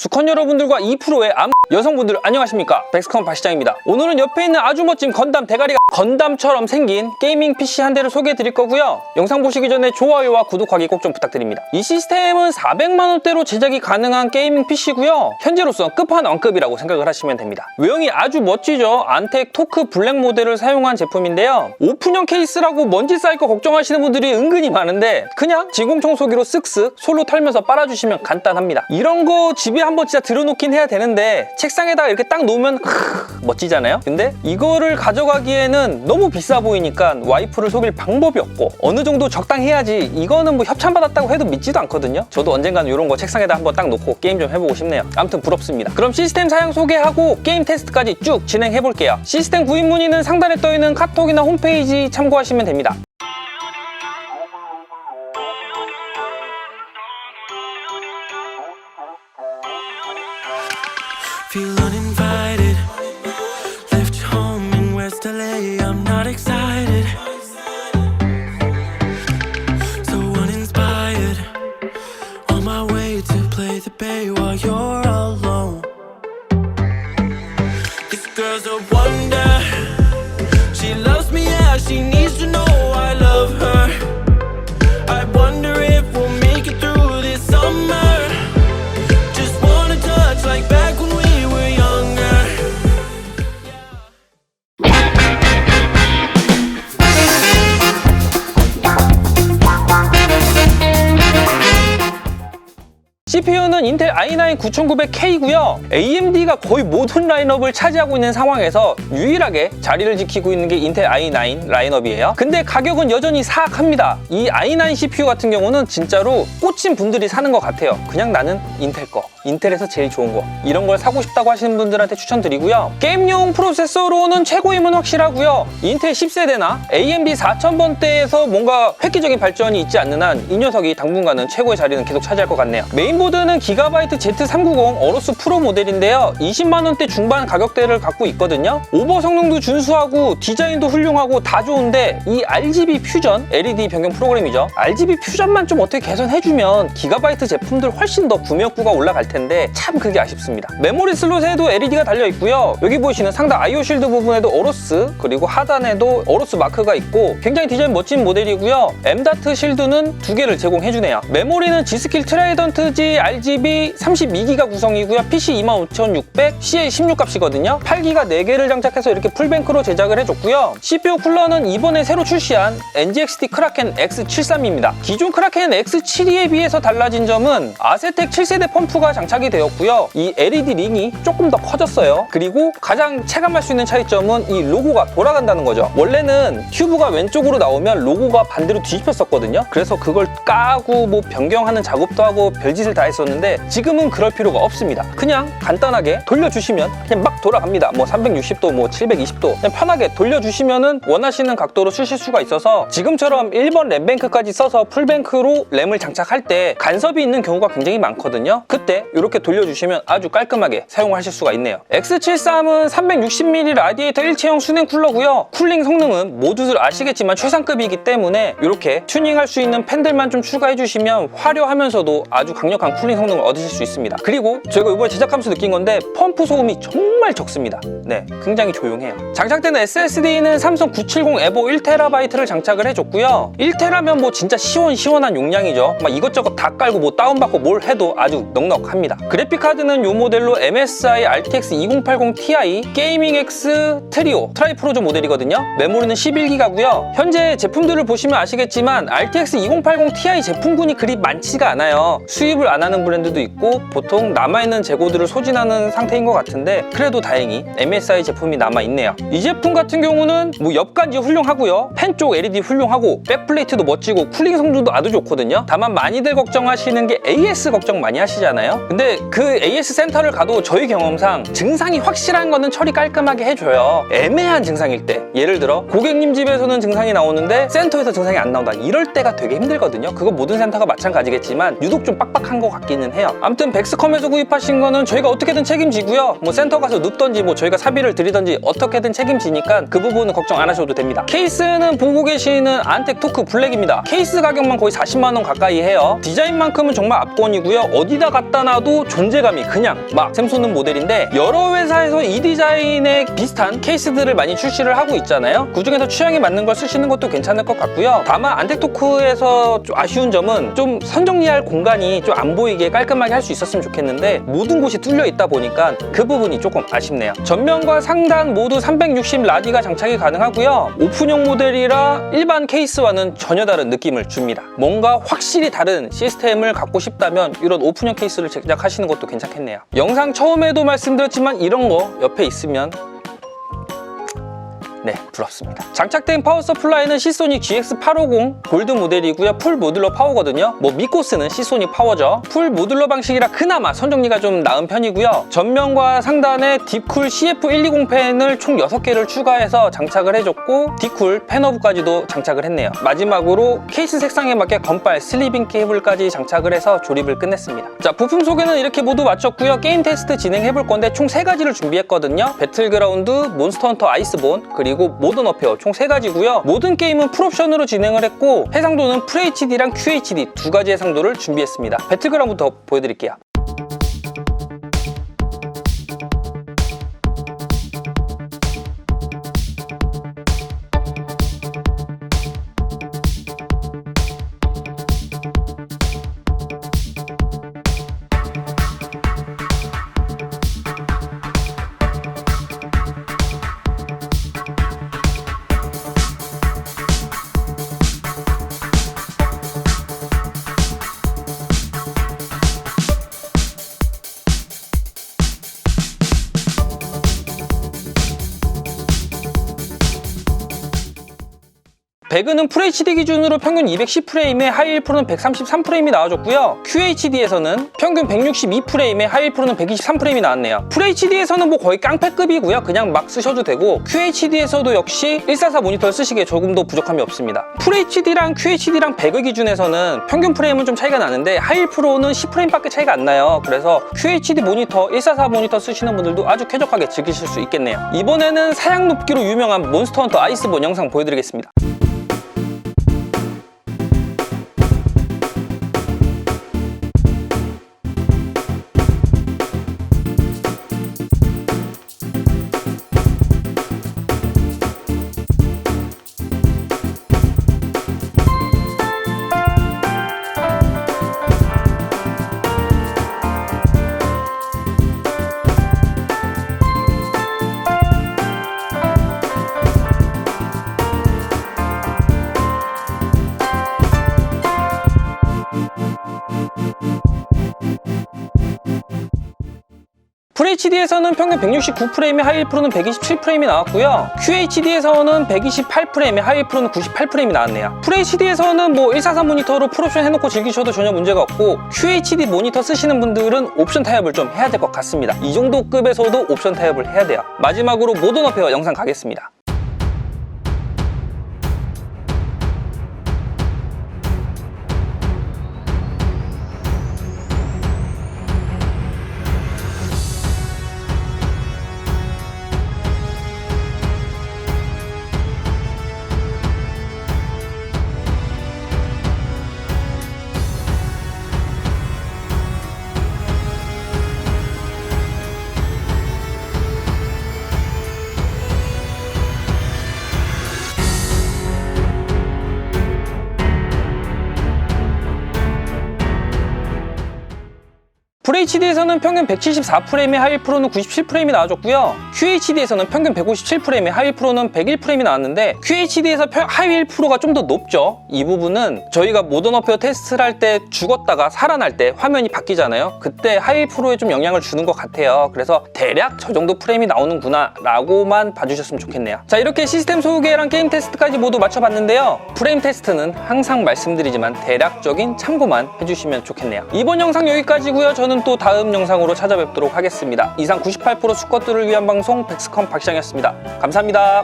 수컷 여러분들과 2%의 암 여성분들 안녕하십니까? 백스컴 박시장입니다. 오늘은 옆에 있는 아주 멋진 건담 대가리가 건담처럼 생긴 게이밍 PC 한 대를 소개해 드릴 거고요. 영상 보시기 전에 좋아요와 구독하기 꼭 좀 부탁드립니다. 이 시스템은 400만원대로 제작이 가능한 게이밍 PC고요. 현재로서 끝판왕급이라고 생각을 하시면 됩니다. 외형이 아주 멋지죠? 안텍 토크 블랙 모델을 사용한 제품인데요. 오픈형 케이스라고 먼지 쌓일 거 걱정하시는 분들이 은근히 많은데 그냥 진공 청소기로 쓱쓱 솔로 털면서 빨아주시면 간단합니다. 이런 거 집에 한번 진짜 들어놓긴 해야 되는데 책상에다가 이렇게 딱 놓으면 크, 멋지잖아요? 근데 이거를 가져가기에는 너무 비싸 보이니까 와이프를 속일 방법이 없고 어느 정도 적당해야지 이거는 뭐 협찬받았다고 해도 믿지도 않거든요? 저도 언젠가는 이런 거 책상에다 한번 딱 놓고 게임 좀 해보고 싶네요. 아무튼 부럽습니다. 그럼 시스템 사양 소개하고 게임 테스트까지 쭉 진행해 볼게요. 시스템 구입 문의는 상단에 떠있는 카톡이나 홈페이지 참고하시면 됩니다 Feel uninvited. Left home in West LA. I'm not excited. So uninspired. On my way to play the bay while you're alone. This girl's a CPU는 인텔 i9 9900K고요. AMD가 거의 모든 라인업을 차지하고 있는 상황에서 유일하게 자리를 지키고 있는 게 인텔 i9 라인업이에요. 근데 가격은 여전히 사악합니다. 이 i9 CPU 같은 경우는 진짜로 꽂힌 분들이 사는 것 같아요. 그냥 나는 인텔 거, 인텔에서 제일 좋은 거 이런 걸 사고 싶다고 하시는 분들한테 추천드리고요. 게임용 프로세서로는 최고임은 확실하고요. 인텔 10세대나 AMD 4000번대에서 뭔가 획기적인 발전이 있지 않는 한 이 녀석이 당분간은 최고의 자리는 계속 차지할 것 같네요. 메인보드는 기가바이트 Z390 어로스 프로 모델인데요. 20만원대 중반 가격대를 갖고 있거든요. 오버 성능도 준수하고 디자인도 훌륭하고 다 좋은데 이 RGB 퓨전 LED 변경 프로그램이죠. RGB 퓨전만 좀 어떻게 개선해주면 기가바이트 제품들 훨씬 더 구매 욕구가 올라갈 텐데 참 그게 아쉽습니다. 메모리 슬롯에도 LED가 달려 있고요. 여기 보시는 상단 IO 쉴드 부분에도 어로스 그리고 하단에도 어로스 마크가 있고 굉장히 디자인 멋진 모델이고요. M.2 실드는 두 개를 제공해주네요. 메모리는 G스킬 트라이던트 G RGB 32기가 구성이고요. PC 25600, CA 16 값이거든요. 8기가 4개를 장착해서 이렇게 풀뱅크로 제작을 해줬고요. CPU 쿨러는 이번에 새로 출시한 NGXT 크라켄 X73입니다. 기존 크라켄 X72에 비해서 달라진 점은 아세텍 7세대 펌프가 장착이 되었고요. 이 LED 링이 조금 더 커졌어요. 그리고 가장 체감할 수 있는 차이점은 이 로고가 돌아간다는 거죠. 원래는 튜브가 왼쪽으로 나오면 로고가 반대로 뒤집혔었거든요. 그래서 그걸 까고 뭐 변경하는 작업도 하고 별짓을 다 했었는데 지금은 그럴 필요가 없습니다. 그냥 간단하게 돌려주시면 그냥 막 돌아갑니다. 뭐 360도, 뭐 720도 그냥 편하게 돌려주시면은 원하시는 각도로 쓰실 수가 있어서 지금처럼 1번 램뱅크까지 써서 풀뱅크로 램을 장착할 때 간섭이 있는 경우가 굉장히 많거든요. 그때 이렇게 돌려주시면 아주 깔끔하게 사용하실 수가 있네요. X73은 360mm 라디에이터 일체형 수냉 쿨러고요. 쿨링 성능은 모두들 아시겠지만 최상급이기 때문에 이렇게 튜닝할 수 있는 팬들만 좀 추가해 주시면 화려하면서도 아주 강력한 쿨링 성능을 얻으실 수 있습니다. 그리고 저희가 이번에 제작하면서 느낀 건데 펌프 소음이 정말 적습니다. 네, 굉장히 조용해요. 장착되는 SSD는 삼성 970 에보 1TB를 장착을 해줬고요. 1T라면 뭐 진짜 시원시원한 용량이죠. 막 이것저것 다 깔고 뭐 다운받고 뭘 해도 아주 넉넉합니다. 그래픽 카드는 이 모델로 MSI RTX 2080 Ti 게이밍 X 트리오 트라이프로조 모델이거든요. 메모리는 11기가고요. 현재 제품들을 보시면 아시겠지만 RTX 2080 Ti 제품군이 그리 많지가 않아요. 수입을 안 하는 브랜드도 있고 보통 남아있는 재고들을 소진하는 상태인 것 같은데 그래도 다행히 MSI 제품이 남아있네요. 이 제품 같은 경우는 뭐 옆간지 훌륭하고요. 펜 쪽 LED 훌륭하고 백플레이트도 멋지고 쿨링 성능도 아주 좋거든요. 다만 많이들 걱정하시는 게 AS 걱정 많이 하시잖아요. 근데 그 AS 센터를 가도 저희 경험상 증상이 확실한 거는 처리 깔끔하게 해줘요. 애매한 증상일 때 예를 들어 고객님 집에서는 증상이 나오는데 센터에서 증상이 안 나온다 이럴 때가 되게 힘들거든요. 그거 모든 센터가 마찬가지겠지만 유독 좀 빡빡한 것 같기는 해요. 아무튼 백스컴에서 구입하신 거는 저희가 어떻게든 책임지고요. 뭐 센터 가서 눕던지 뭐 저희가 사비를 드리던지 어떻게든 책임지니까 그 부분은 걱정 안 하셔도 됩니다. 케이스는 보고 계시는 안텍 토크 블랙입니다. 케이스 가격만 거의 40만 원 가까이 해요. 디자인만큼은 정말 압권이고요. 어디다 갖다 놔도 봐도 존재감이 그냥 막 샘솟는 모델인데 여러 회사에서 이 디자인에 비슷한 케이스들을 많이 출시를 하고 있잖아요. 그 중에서 취향에 맞는 걸 쓰시는 것도 괜찮을 것 같고요. 다만 안텍토크에서 좀 아쉬운 점은 좀 선정리할 공간이 좀 안 보이게 깔끔하게 할 수 있었으면 좋겠는데 모든 곳이 뚫려 있다 보니까 그 부분이 조금 아쉽네요. 전면과 상단 모두 360 라디가 장착이 가능하고요. 오픈형 모델이라 일반 케이스와는 전혀 다른 느낌을 줍니다. 뭔가 확실히 다른 시스템을 갖고 싶다면 이런 오픈형 케이스를 제작하시는 것도 괜찮겠네요. 영상 처음에도 말씀드렸지만 이런 거 옆에 있으면 네, 부럽습니다. 장착된 파워 서플라이는 시소닉 GX850 골드 모델이고요. 풀 모듈러 파워거든요. 뭐 믿고 쓰는 시소닉 파워죠. 풀 모듈러 방식이라 그나마 선정리가 좀 나은 편이고요. 전면과 상단에 딥쿨 CF120 팬을 총 6개를 추가해서 장착을 해줬고 디쿨 팬허브까지도 장착을 했네요. 마지막으로 케이스 색상에 맞게 건빨 슬리빙 케이블까지 장착을 해서 조립을 끝냈습니다. 자, 부품 소개는 이렇게 모두 마쳤고요. 게임 테스트 진행해볼 건데 총 3가지를 준비했거든요. 배틀그라운드, 몬스터헌터 아이스본, 그리고 모던 어페어 총 3가지고요. 모든 게임은 풀옵션으로 진행을 했고 해상도는 FHD랑 QHD 두 가지 해상도를 준비했습니다. 배틀그라운드부터 보여드릴게요. 배그는 FHD 기준으로 평균 210프레임에 하이 1%는 133프레임이 나와줬고요. QHD에서는 평균 162프레임에 하이 1%는 123프레임이 나왔네요. FHD에서는 뭐 거의 깡패급이고요. 그냥 막 쓰셔도 되고 QHD에서도 역시 144 모니터를 쓰시기에 조금 더 부족함이 없습니다. FHD랑 QHD랑 배그 기준에서는 평균 프레임은 좀 차이가 나는데 하이 1%는 10프레임밖에 차이가 안 나요. 그래서 QHD 모니터, 144 모니터 쓰시는 분들도 아주 쾌적하게 즐기실 수 있겠네요. 이번에는 사양 높기로 유명한 몬스터 헌터 아이스본 영상 보여드리겠습니다. FHD에서는 평균 169프레임에 하이 1%는 127프레임이 나왔고요. QHD에서는 128프레임에 하이 1%는 98프레임이 나왔네요. FHD에서는 뭐 143 모니터로 풀옵션 해놓고 즐기셔도 전혀 문제가 없고 QHD 모니터 쓰시는 분들은 옵션 타협을 좀 해야 될 것 같습니다. 이 정도 급에서도 옵션 타협을 해야 돼요. 마지막으로 모던 어페어 영상 가겠습니다. FHD에서는 평균 174프레임에 하이 1%는 97프레임이 나와줬고요. QHD에서는 평균 157프레임에 하이 1%는 101프레임이 나왔는데 QHD에서 하이 1%가 좀 더 높죠. 이 부분은 저희가 모던 어페어 테스트를 할 때 죽었다가 살아날 때 화면이 바뀌잖아요. 그때 하이 1%에 좀 영향을 주는 것 같아요. 그래서 대략 저 정도 프레임이 나오는구나 라고만 봐주셨으면 좋겠네요. 자 이렇게 시스템 소개랑 게임 테스트까지 모두 마쳐봤는데요. 프레임 테스트는 항상 말씀드리지만 대략적인 참고만 해주시면 좋겠네요. 이번 영상 여기까지고요. 저는 또 다음 영상으로 찾아뵙도록 하겠습니다. 이상 98% 수컷들을 위한 방송 백스컴 박시장이었습니다. 감사합니다.